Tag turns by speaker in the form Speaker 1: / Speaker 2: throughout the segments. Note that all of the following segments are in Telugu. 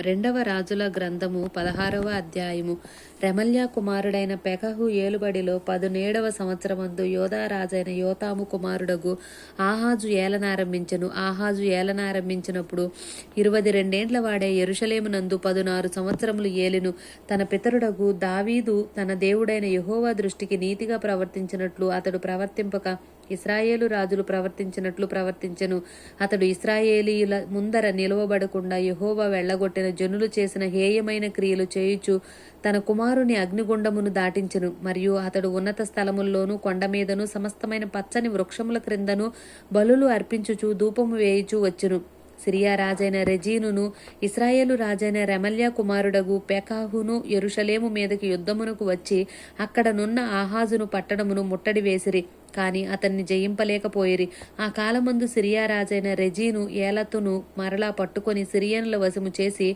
Speaker 1: రెండవ రాజుల గ్రంథము పదహారవ అధ్యాయము. రెమల్య కుమారుడైన పెకహు ఏలుబడిలో పదునేడవ సంవత్సరమందు యోధారాజైన యోతాము కుమారుడగు ఆహాజు ఏలనారంభించెను. ఆహాజు ఏలనారంభించినప్పుడు ఇరవై రెండేండ్ల వాడే ఎరుషలేమునందు పదునారు సంవత్సరములు ఏలిను. తన పితరుడగు దావీదు తన దేవుడైన యహోవా దృష్టికి నీతిగా ప్రవర్తించినట్లు అతడు ప్రవర్తింపక ఇస్రాయేలు రాజులు ప్రవర్తించినట్లు ప్రవర్తించెను. అతడు ఇస్రాయేలీయుల ముందర నిలవబడకుండా యెహోవా వెళ్ళగొట్టిన జనులు చేసిన హేయమైన క్రియలు చేయుచు తన కుమారుని అగ్నిగుండమును దాటించెను. మరియు అతడు ఉన్నత స్థలముల్లోనూ కొండ మీదను సమస్తమైన పచ్చని వృక్షముల క్రిందను బలులు అర్పించుచు ధూపము వేయుచు వచ్చును. సిరియా రాజైన రెజీనును ఇస్రాయేలు రాజైన రెమల్యా కుమారుడగు పెకాహును ఎరుషలేము మీదకి యుద్ధమునకు వచ్చి అక్కడనున్న ఆహాజును పట్టణమును ముట్టడి వేసిరి. కానీ అతన్ని జయింపలేకపోయిరి. ఆ కాలమందు సిరియా రాజైన రెజీను ఏలతును మరలా పట్టుకొని సిరియనుల వశము చేసి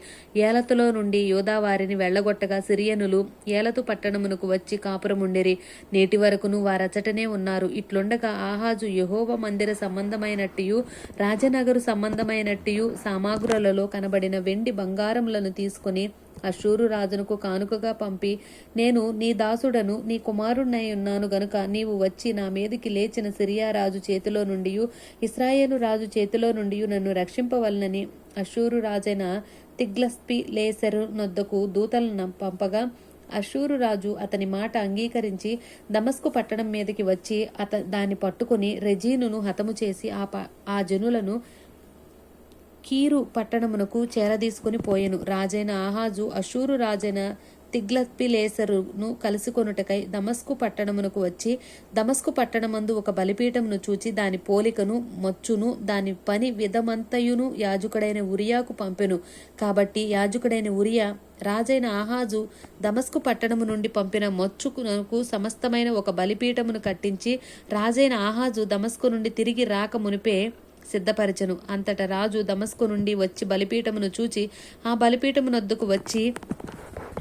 Speaker 1: ఏలతులో నుండి యోధావారిని వెళ్ళగొట్టగా సిరియనులు ఏలతు పట్టణమునకు వచ్చి కాపురముండిరి. నేటి వరకును వారచటనే ఉన్నారు. ఇట్లుండగా ఆహాజు యహోవ మందిర సంబంధమైనట్టు రాజనగరు సంబంధమైనట్టు సామాగ్రులలో కనబడిన వెండి బంగారములను తీసుకుని అశూరు రాజునకు కానుకగా పంపి నేను నీ దాసుడను నీ కుమారుణ్ణై ఉన్నాను గనుక నీవు వచ్చి నా మీదికి లేచిన సిరియా రాజు చేతిలో నుండి ఇస్రాయేలు రాజు చేతిలో నుండి నన్ను రక్షింపవలనని అశూరు రాజైన తిగ్లస్పి లేసెరు నొద్దకు దూతలను పంపగా అశూరు రాజు అతని మాట అంగీకరించి దమస్కు పట్టణం మీదకి వచ్చి అత దాన్ని పట్టుకుని రెజీనును హతము చేసి ఆ ప ఆ జనులను కీరు పట్టణమునకు చేరదీసుకుని పోయెను. రాజైన ఆహాజు అషూరు రాజైన తిగ్లత్పిలేసరును కలుసుకొనుటకై దమస్కు పట్టణమునకు వచ్చి దమస్కు పట్టణమందు ఒక బలిపీఠమును చూచి దాని పోలికను మచ్చును దాని పని విధమంతయును యాజకుడైన ఉరియాకు పంపెను. కాబట్టి యాజకుడైన ఉరియా రాజైన ఆహాజు దమస్కు పట్టణము నుండి పంపిన మచ్చుకునకు సమస్తమైన ఒక బలిపీఠమును కట్టించి రాజైన ఆహాజు దమస్కు నుండి తిరిగి రాక మునిపే సిద్ధపరచను. అంతట రాజు దమస్కు నుండి వచ్చి బలిపీఠమును చూచి ఆ బలిపీఠమునొద్దకు వచ్చి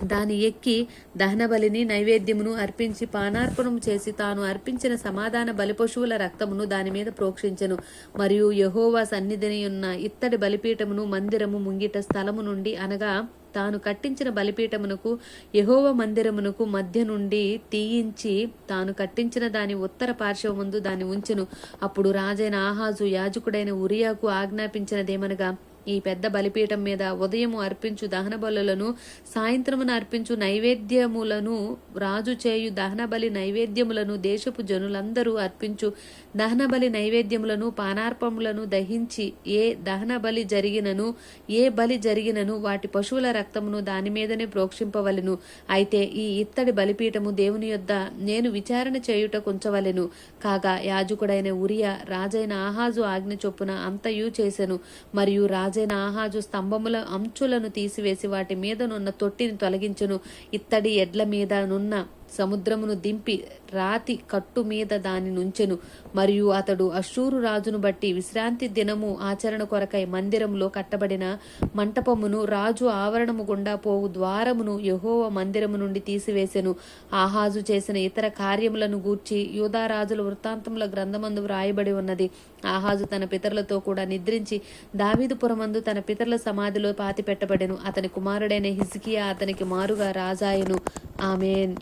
Speaker 1: దాని ఎక్కి దహనబలిని నైవేద్యమును అర్పించి పానార్పణం చేసి తాను అర్పించిన సమాధాన బలిపశువుల రక్తమును దాని మీద ప్రోక్షించెను. మరియు యహోవా సన్నిధిని ఉన్న ఇత్తడి బలిపీఠమును మందిరము ముంగిట స్థలము నుండి అనగా తాను కట్టించిన బలిపీఠమునకు యహోవ మందిరమునకు మధ్య నుండి తీయించి తాను కట్టించిన దాని ఉత్తర పార్శ్వముందు దాన్ని ఉంచెను. అప్పుడు రాజైన ఆహాజు యాజకుడైన ఉరియాకు ఆజ్ఞాపించినదేమనగా ఈ పెద్ద బలిపీఠం మీద ఉదయము అర్పించు దహన బలులను సాయంత్రమున అర్పించు నైవేద్యములను రాజు చేయు దహన బలి నైవేద్యములను దేశపు జనులందరూ అర్పించు దహన బలి నైవేద్యములను పానార్పములను దహించి ఏ దహన బలి జరిగినను ఏ బలి జరిగినను వాటి పశువుల రక్తమును దాని మీదనే ప్రోక్షింపవలెను. అయితే ఈ ఇత్తడి బలిపీఠము దేవుని యొద్ద నేను విచారణ చేయుట కుంచవలెను. కాగా యాజకుడైన ఉరియా రాజైన ఆహాజు ఆజ్ఞ చొప్పున అంతయు చేసెను. మరియు రాజు రాజైన ఆహాజు స్తంభముల అంచులను తీసివేసి వాటి మీదనున్న తొట్టిని తొలగించును. ఇత్తడి ఎడ్ల మీద నున్న సముద్రమును దింపి రాతి కట్టు మీద దాని నుంచెను. మరియు అతడు అశూరు రాజును బట్టి విశ్రాంతి దినము ఆచరణ కొరకై మందిరంలో కట్టబడిన మంటపమును రాజు ఆవరణము గుండా పోవు ద్వారమును యహోవ మందిరము నుండి తీసివేసెను. ఆహాజు చేసిన ఇతర కార్యములను గూర్చి యూదారాజుల వృత్తాంతముల గ్రంథమందు వ్రాయబడి ఉన్నది. ఆహాజు తన పితరులతో కూడా నిద్రించి దావీదుపురమందు తన పితరుల సమాధిలో పాతి పెట్టబడెను అతని కుమారుడైన హిజ్కియా అతనికి మారుగా రాజాయను. ఆమెన్.